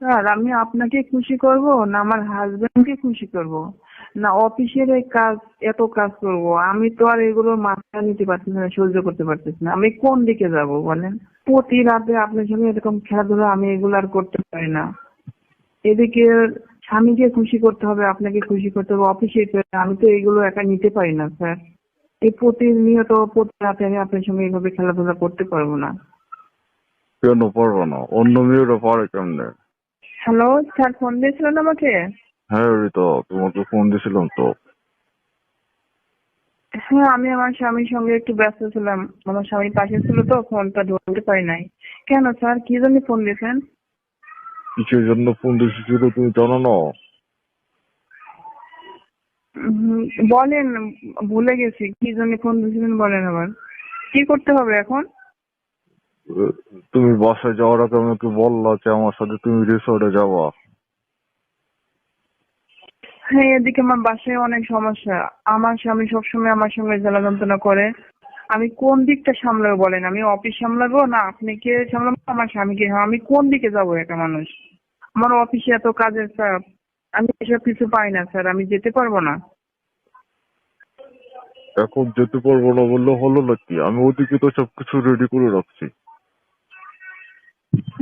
Sir, আমি আপনাকে খুশি করব, না আমার হাজবেন্ডকে খুশি করব? না অফিসের এই কাজ, এত কাজ করব? আমি তো আর এগুলো মাথা নিতে পারছি না, সহ্য করতে পারতেছি না। আমি কোন দিকে যাব বলেন? প্রতি রাতে আপনার সঙ্গে এরকম খেলাধুলা আমি এগুলো আর করতে পারি না। এদিকে স্বামীকে খুশি করতে হবে, আপনাকে খুশি করতে হবে, অফিসে আমি তো এগুলো একা নিতে পারি না, স্যার। এই প্রতিনিয়ত প্রতি রাতে আমি আপনার সঙ্গে এইভাবে খেলাধুলা করতে পারব না। কেন পারব না? অন্য মেয়েরা পারে কেমনে? হ্যালো স্যার ফোন দিয়েছিলেন আমাকে? হ্যাঁ রিতা তোমাকে ফোন দিয়েছিলাম তো। হ্যাঁ আমি আমার স্বামীর সঙ্গে একটু ব্যস্ত ছিলাম। আমার স্বামী পাশে ছিল তো ফোনটা ধরতে পারি নাই। কেন স্যার কি জন্য ফোন দিয়েছেন? কিসের জন্য ফোন দিয়েছিল তুমি জানো না? বলেন ভুলে গেছি। কি জন্য ফোন দিয়েছিলেন বলেন আবার। কি করতে হবে এখন? তুমি বাসায় যাওয়ার আগে আমাকে বললা যে আমার সাথে তুমি রিসোর্টে যাবা। হ্যাঁ এদিকে আমার বাসায় অনেক সমস্যা। আমার স্বামী সবসময় আমার সঙ্গে জ্বালা যন্ত্রণা করে। আমি কোন দিকটা সামলাবো বলেন? আমি অফিস সামলাবো? না আপনি কে সামলাবো? আমার স্বামীকে আমি কোন দিকে যাব একটা মানুষ? আমার অফিসে এত কাজের চাপ। আমি এসব কিছু পাই না স্যার। আমি যেতে পারব না। এখন যেতে পারব না বললে হলো নাকি? আমি ওদিকে তো সবকিছু রেডি করে রাখছি।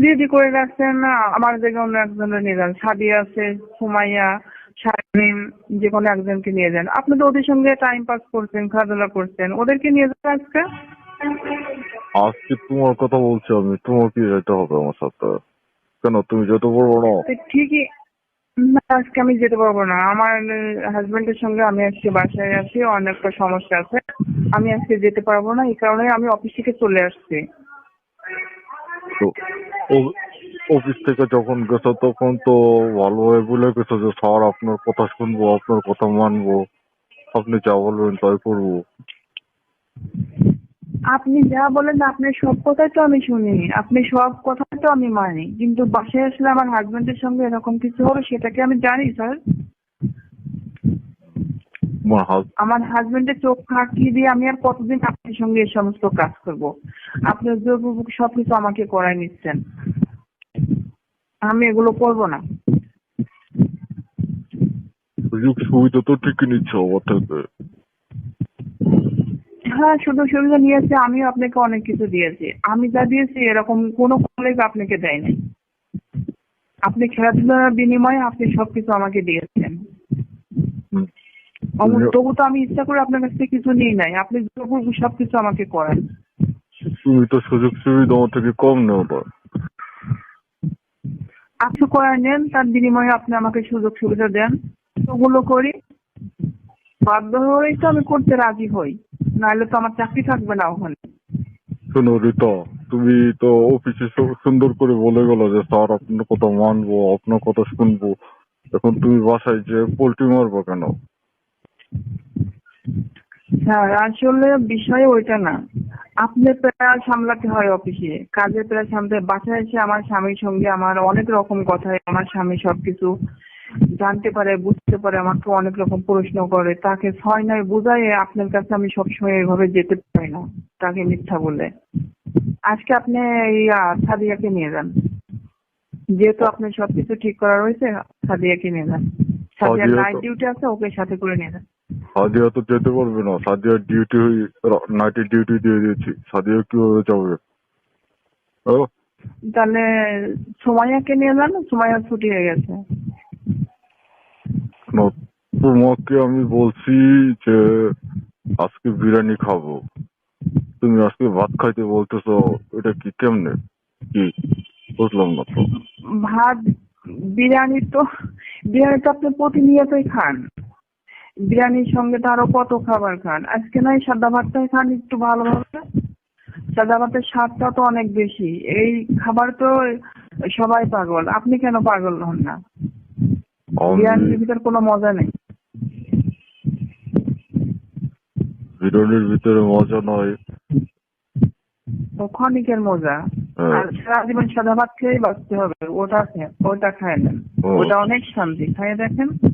রেডি করে রাখছেন না আমার জায়গায় অন্য একজনের নিয়ে যান। সাদিয়া আছে সুমাইয়া শারমিন যে কোনো একজনকে নিয়ে যান। আপনি তো ওদের সঙ্গে টাইম পাস করছেন খেলাধুলা করছেন। ওদেরকে নিয়ে যান আজকে? আজকে তোমার কথা বলছি আমি। তোমাকে যেতে হবে আমার সাথে? কেন তুমি যেতে পারব না? ঠিকই। না আজকে আমি যেতে পারব না। আমার হাজবেন্ডের সঙ্গে আমি আজকে বাসায় আছি অনেকটা সমস্যা আছে। আমি আজকে যেতে পারব না এই কারণে আমি অফিস থেকে চলে আসছি। তো অফিস থেকে যখন গেছো তখন তো ভালোভাবে বলে গেছো যে, স্যার, আপনার কথা শুনব, আপনার কথা মানবো। আপনি যা বলবেন তাই করব। আপনি যা বলেন আপনার সব কথাই তো আমি শুনি। আপনি সব কথাই তো আমি মানি। কিন্তু বাসায় আসলে আমার হাজবেন্ডের সঙ্গে এরকম কিছু হবে সেটা কি আমি জানি, স্যার? আমার হাজ আমার হাজবেন্ডের চোখ ফাঁকি দিয়ে আমি আর কতদিন আপনার সঙ্গে এই সমস্ত কাজ করব? আপনার জোরপূর্বক সবকিছু আমাকে করাই নিচ্ছেন। আমি এগুলো করব না। সুযোগ সুবিধা তো ঠিকই নিচ্ছ আমার থেকে হ্যাঁ শুধু সুবিধা নিয়েছে আমিও আপনাকে অনেক কিছু দিয়েছি। আমি যা দিয়েছি এরকম কোনো কলেজ আপনাকে দেয় নাই আপনি খেলাধুলার বিনিময়ে আপনি সবকিছু আমাকে দিয়েছেন। তবু তো আমি ইচ্ছা করে আপনার কাছ থেকে কিছু নিই নাই। আপনি জোরপূর্বক সবকিছু আমাকে করেন। তুমি তো সুযোগ সুবিধা আমার থেকে কম নেও আপনি করে নেন তার বিনিময়ে আপনি আমাকে সুযোগ সুবিধা দেন। ওগুলো করি। বাধ্য হয়েই তো আমি করতে রাজি হই। নাহলে তো আমার চাকরি থাকবে না ওখানে। শোনো রিতা তুমি তো অফিসে সুন্দর করে বলে গেলো যে স্যার আপনার কথা মানবো আপনার কথা শুনব। এখন তুমি বাসায় যে পোল্ট্রি মারবো কেন? স্যার আসলে বিষয় ওইটা না। আপনার প্রায় সামলাতে হয় অফিসে কাজের প্রায় সামলাতে বাসায় এসে আমার স্বামীর সঙ্গে আমার অনেক রকম কথা আমার স্বামী সবকিছু জানতে পারে বুঝতে পারে আমাকে অনেক রকম প্রশ্ন করে। তাকে ছয় নয় বুঝাই আপনার কাছে আমি সবসময় এভাবে যেতে পারি না তাকে মিথ্যা বলে। আজকে আপনি ইয়া সাদিয়াকে নিয়ে যান। যেহেতু আপনার সবকিছু ঠিক করা রয়েছে সাদিয়াকে নিয়ে যান। সাদিয়ার সাদিয়া নাইট ডিউটি আছে ওকে সাথে করে নিয়ে যান। সাদিয়া তো যেতে পারবে না। সাদিয়ার ডিউটি নাইটের ডিউটি দিয়ে দিয়েছি। সাদিয়া কীভাবে যাবে? তাহলে সুমাইয়াকে নিয়ে যান সুমাইয়া ছুটি হয়ে গেছে। তোমাকে আমি বলছি যে আজকে বিরিয়ানি খাব। তুমি আজকে ভাত খাইতে বলতেছো এটা কি কেমনে? কি? বুঝলাম না তো। ভাত বিরিয়ানি তো বিরিয়ানি তো আপনি প্রতিনিয়তই খান। বিরিয়ানির সঙ্গে তো আরও কত খাবার খান? আজকে নয় সাদা ভাতটাই খান একটু ভালোভাবে। সাদা ভাতের স্বাদটা তো অনেক বেশি। এই খাবার তো সবাই পাগল। আপনি কেন পাগল হন না? বিরিয়ানির ভিতর কোনো মজা নেই। বিরিয়ানির ভিতরে মজা নয়। ও ক্ষণিকের মজা। হ্যাঁ। আর সারা জীবন সাদা ভাত খেয়েই বাঁচতে হবে। ওটা ওটা খায় নেন। ওটা অনেক শান্তি। খাইয়ে দেখেন।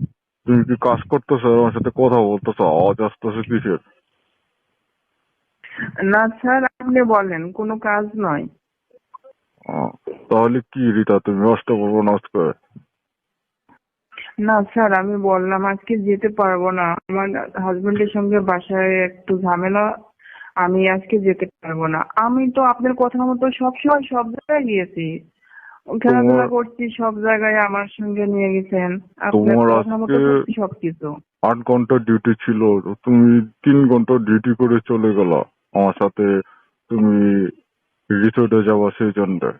তুমি কি কাজ করতেছো আমার সাথে কথা বলতেছো আওয়াজ আসতেছে কিসের না স্যার আপনি বলেন কোনো কাজ নয় তাহলে কি রিতা তুমি আসতে পারব না আজকে না স্যার আমি বললাম আজকে যেতে পারব না আমার হাজবেন্ডের সঙ্গে বাসায় একটু ঝামেলা আমি আজকে যেতে পারব না আমি তো আপনার কথা মতো সবসময় সব জায়গায় গিয়েছি খেলাধুলা করছি সব জায়গায় আমার সঙ্গে নিয়ে গেছেন। তোমার আজকে- সবকিছু। আট ঘণ্টা ডিউটি ছিল তুমি তিন ঘণ্টা ডিউটি করে চলে গেলা আমার সাথে তুমি রিসোর্টে যাওয়া সেই জন্য।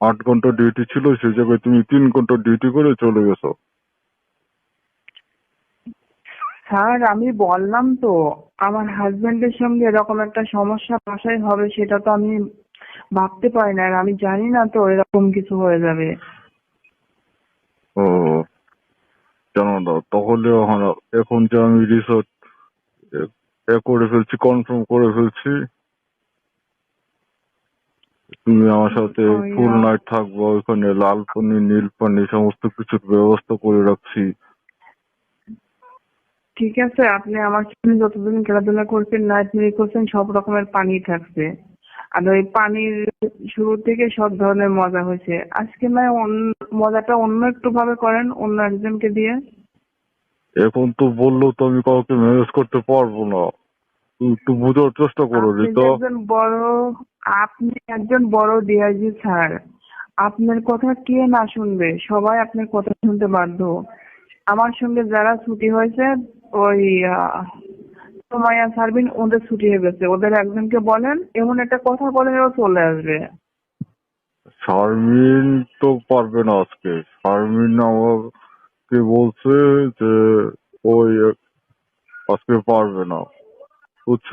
আট ঘণ্টা ডিউটি ছিল সেই জায়গায় তুমি তিন ঘণ্টা ডিউটি করে চলে গেছো। স্যার আমি বললাম তো আমার হাজবেন্ডের সঙ্গে এরকম একটা সমস্যা বাসায় হবে সেটা তো আমি ভাবতে পারি না। আর আমি জানি না তো এরকম কিছু হয়ে যাবে। ও জানো না তাহলে এখন যে আমি রিসোর্ট এ করে ফেলছি কনফার্ম করে ফেলছি তুমি আমার সাথে ফুল। নাইট থাকব ওইখানে লাল পানি নীল পানি সমস্ত কিছুর ব্যবস্থা করে রাখছি। ঠিক আছে আপনি আমার সঙ্গে যতদিন খেলাধুলা করছেন নাইট মিল করছেন সব রকমের পানি থাকছে আর ওই পানির শুরু থেকে সব ধরনের মজা হয়েছে। আজকে অন্য- মজাটা অন্য একটু ভাবে করেন অন্য একজনকে দিয়ে। এখন তো বলল তো আমি কাউকে ম্যানেজ করতে পারব না। একটু বোঝার চেষ্টা করো রিতা। একজন বড় আপনি একজন বড় ডিআইজি স্যার আপনার কথা কে না শুনবে? সবাই আপনার কথা শুনতে বাধ্য। আমার সঙ্গে যারা ছুটি হয়েছে ওই আহ, সোমাইয়া সার্বিন ওদের ছুটি হয়ে গেছে। ওদের একজনকে বলেন এমন একটা কথা বলেন ও চলে আসবে। শারমিন তো পারবে না আজকে। শারমিন আমাকে বলছে যে ওই আজকে পারবে না। বুঝছ?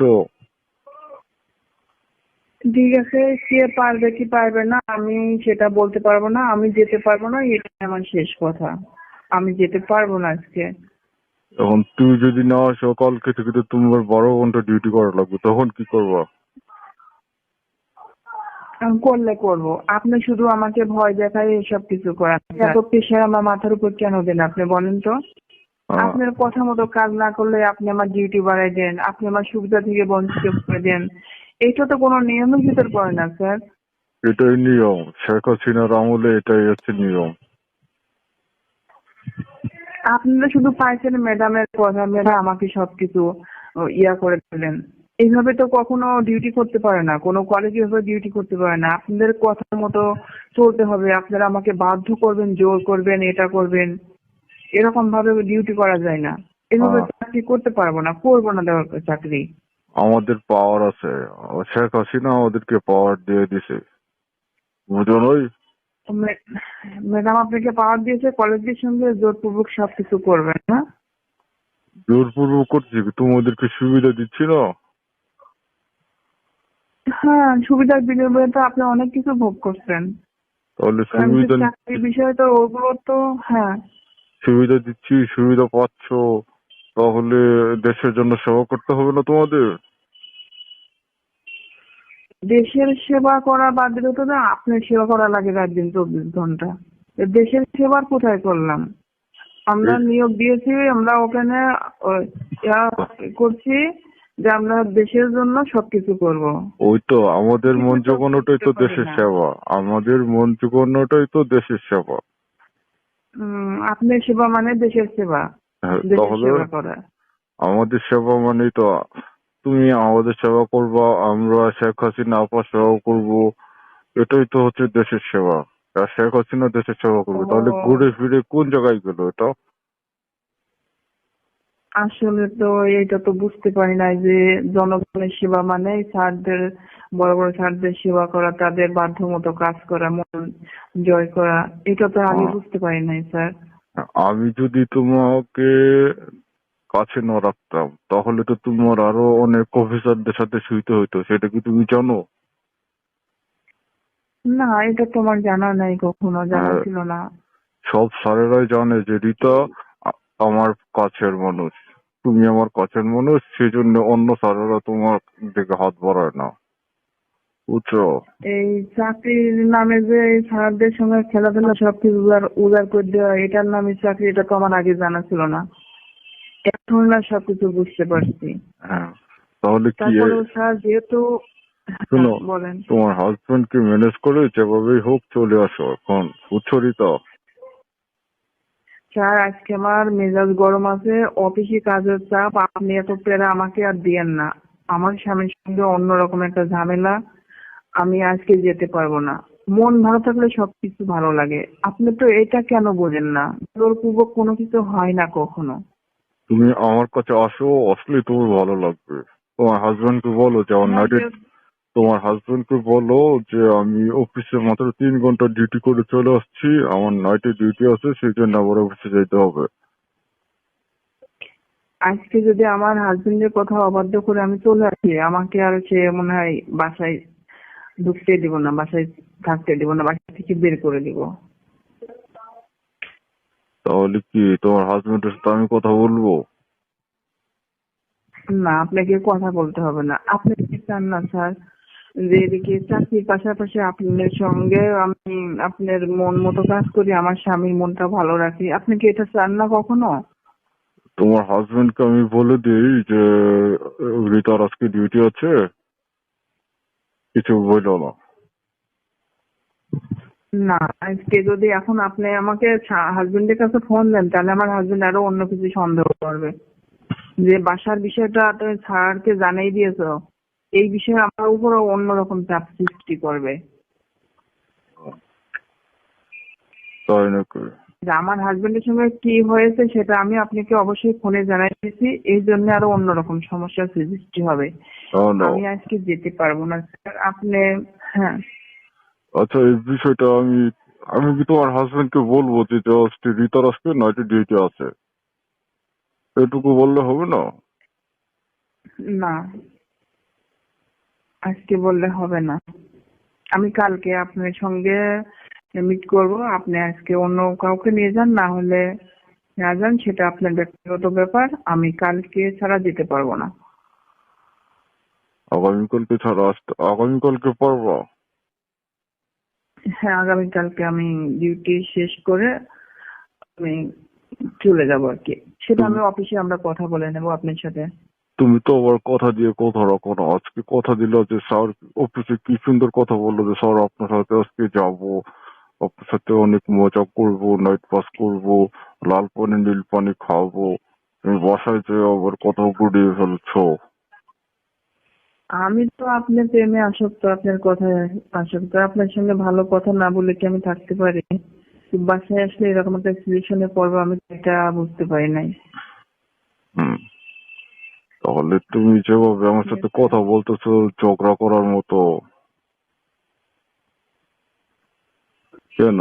ঠিক আছে কে পারবে কি পারবে না আমি সেটা বলতে পারব না আমি যেতে পারব না এটা আমার শেষ কথা। আমি যেতে পারব না আজকে। এখন তুই যদি না আসো কালকে থেকে তো তোমার বারো ঘণ্টা ডিউটি করা লাগবে তখন কি করবা? আমি করলে করব। আপনি শুধু আমাকে ভয় দেখায় এসব কিছু করেন। এত প্রেশার আমার মাথার উপর কেন দেন আপনি বলেন তো? আপনার কথা মতো কাজ না করলে আপনি আমার ডিউটি বাড়াই দেন আপনি আমার সুবিধা থেকে বঞ্চিত করে দেন। এটা তো কোনো নিয়মের ভিতর পড়ে না স্যার। এটাই নিয়ম। শেখ হাসিনার আমলে এটাই হচ্ছে নিয়ম। আপনারা শুধু পাইছেন ম্যাডামের কথা ম্যাডাম আমাকে সবকিছু ইয়া করে দিলেন। এইভাবে তো কখনো ডিউটি করতে পারে না কোনো কলেজে এভাবে ডিউটি করতে পারে না। আপনাদের কথা মতো চলতে হবে আপনারা আমাকে বাধ্য করবেন জোর করবেন এটা করবেন। এরকম ভাবে ডিউটি করা যায় না। এভাবে আহ। চাকরি করতে পারব না করব না দেওয়ার চাকরি। আমাদের পাওয়ার আছে। শেখ হাসিনা আমাদেরকে পাওয়ার দিয়ে দিছে। ম্যাডাম আপনাকে পাওয়ার দিয়েছে কলেজের সঙ্গে জোরপূর্বক সবকিছু করবেন না? জোরপূর্বক করছি তোমাদেরকে সুবিধা দিচ্ছি না? হ্যাঁ সুবিধার বিনিময়ে তো আপনি অনেক কিছু ভোগ করছেন। তাহলে সুবিধা চাকরির বিষয়ে তো ওগুলো তো হ্যাঁ। সুবিধা দিচ্ছি সুবিধা পাচ্ছ তাহলে দেশের জন্য সেবা করতে হবে না তোমাদের? দেশের সেবা করা বাদ দিলে তো না আপনার সেবা করা লাগে রাত দিন চব্বিশ ঘণ্টা। দেশের সেবার কোথায় করলাম? আমরা নিয়োগ দিয়েছি আমরা ওখানে করছি যে আমরা দেশের জন্য সবকিছু করব। ওই তো আমাদের মন তো জোগানোটাই তো দেশের। সেবা। আমাদের মন জোগানোটাই তো দেশের সেবা। আপনার সেবা মানে দেশের সেবা। হ্যাঁ, দেশের সেবা করা। আমাদের সেবা মানেই তো তুমি আমাদের সেবা করবা আমরা শেখ হাসিনা আপা সেবা করব। এটাই তো হচ্ছে দেশের সেবা। আর শেখ হাসিনা দেশের সেবা করবে। তাহলে ঘুরে ফিরে কোন জায়গায় গেল এটা? আসলে তো এটা তো বুঝতে পারি না যে জনগণের সেবা মানে স্যারদের বড় বড় স্যারদের সেবা করা তাদের বাধ্য মতো কাজ করা মন জয় করা। এটা তো আমি বুঝতে পারি নাই স্যার। আমি যদি তোমাকে কাছে না রাখতাম তাহলে তো তোমার আরও অনেক অফিসারদের সাথে শুইতে হইতো সেটা কি তুমি জানো? না এটা তোমার জানা নাই কখনো জানা। ছিল না। সব স্যারেরাই জানে যে রিতা আমার কাছের মানুষ। তুমি আমার কাছের মানুষ সেজন্য অন্য স্যারেরা তোমার দিকে হাত বাড়ায় না। বুঝছ? এই চাকরির নামে যে স্যারদের সঙ্গে খেলাধুলা সবকিছু উজাড় করে দেওয়া এটার নামে চাকরি এটা তো আমার আগে জানা ছিল না। এখন না সবকিছু বুঝতে পারছি। হ্যাঁ তাহলে কি স্যার যেহেতু শোনো হ্যাঁ, বলেন। তোমার হাজবেন্ড কে ম্যানেজ করে যেভাবেই হোক চলে আসো এখন বুঝছ রিতা স্যার আজকে আমার মেজাজ গরম আছে অফিসে কাজের চাপ আপনি এত পেরা আমাকে আর দিয়েন না। আমার স্বামীর সঙ্গে অন্যরকম একটা ঝামেলা আমি আজকে যেতে পারব না। মন ভালো থাকলে সবকিছু ভালো লাগে। আপনি তো এটা কেন বোঝেন না? জোরপূর্বক কোনো কিছু হয় না কখনো। তুমি আমার কাছে আসো আসলে তোমার ভালো লাগবে। তোমার হাজবেন্ড কে বলো যে আমার নাইটে তোমার হাজবেন্ড কে বলো যে আমি অফিসে মাত্র তিন ঘণ্টা ডিউটি করে চলে আসছি। আমার নাইটে ডিউটি আছে সেই জন্য আবার অফিসে যেতে হবে। আজকে যদি আমার হাজবেন্ডের কথা অবাধ্য করে আমি চলে আসি আমাকে আর সে মনে হয় বাসায় ঢুকতে দিব না বাসায় থাকতে দিব না বাসা থেকে বের করে দিব। তাহলে কি তোমার হাজবেন্ডের সাথে আমি কথা বলব? না আপনাকে কথা বলতে হবে না। আপনি কি চান না স্যার যে এদিকে চাকরির পাশাপাশি আপনার সঙ্গে আমি আপনার মন মতো কাজ করি আমার স্বামীর মনটা ভালো রাখি আপনি কি এটা চান না কখনো? তোমার হাজবেন্ডকে আমি বলে দিই যে রিতার আজকে ডিউটি আছে। কিছু বলল না। না আজকে যদি এখন আপনি আমাকে হাজবেন্ডের কাছে ফোন দেন তাহলে আমার হাজবেন্ড আরও অন্য কিছু সন্দেহ করবে। যে বাসার বিষয়টা তুমি স্যারকে জানাই দিয়েছ এই বিষয়ে আমার উপরও অন্যরকম চাপ সৃষ্টি করবে। আমার হাজবেন্ডের সঙ্গে কি হয়েছে সেটা আমি আপনাকে অবশ্যই ফোনে জানাই দিয়েছি এই জন্য আরও অন্যরকম সমস্যার সৃষ্টি হবে। তাহলে আমি আজকে যেতে পারব না স্যার। আপনি হ্যাঁ। আচ্ছা এই বিষয়টা আমি আমি কি তোমার হাজবেন্ড কে বলব যে জাস্ট রিতার আজকে নাইটে ডিউটি আছে? এটুকু বললে হবে না? না। আজকে বললে হবে না। আমি কালকে আপনার সঙ্গে মিট করব। আপনি আজকে অন্য কাউকে নিয়ে যান না হলে না যান সেটা আপনার ব্যক্তিগত ব্যাপার। আমি কালকে ছাড়া যেতে পারব না। আগামীকালকে ছাড়া আগামীকালকে পারবা? হ্যাঁ আগামীকালকে আমি ডিউটি শেষ করে আমি চলে যাব আর কি। সেটা আমি অফিসে আমরা কথা বলে নেব আপনার সাথে। তুমি তো আবার কথা দিয়ে কথা রাখো না। আজকে কথা দিল যে স্যার অফিসে কি সুন্দর কথা বলল যে স্যার আপনার সাথে আজকে যাব। আপনার সাথে অনেক মজা করব নাইট পাস করব লাল পানি নীল পানি খাওয়াবো তুমি বাসায় যে আবার কথা গুড়িয়ে ফেলছো। আমি তো আপনার প্রেমে আসক্ত, আপনার কথায় আসক্ত। আপনার সঙ্গে ভালো কথা না বলে কি আমি থাকতে পারি? বাসায় আসলে এরকম একটা সিচুয়েশনে পড়ব, আমি এটা বুঝতে পারি নাই। তাহলে তুমি যেভাবে আমার সাথে কথা বলতেছো, ঝগড়া করার মতো। কেন?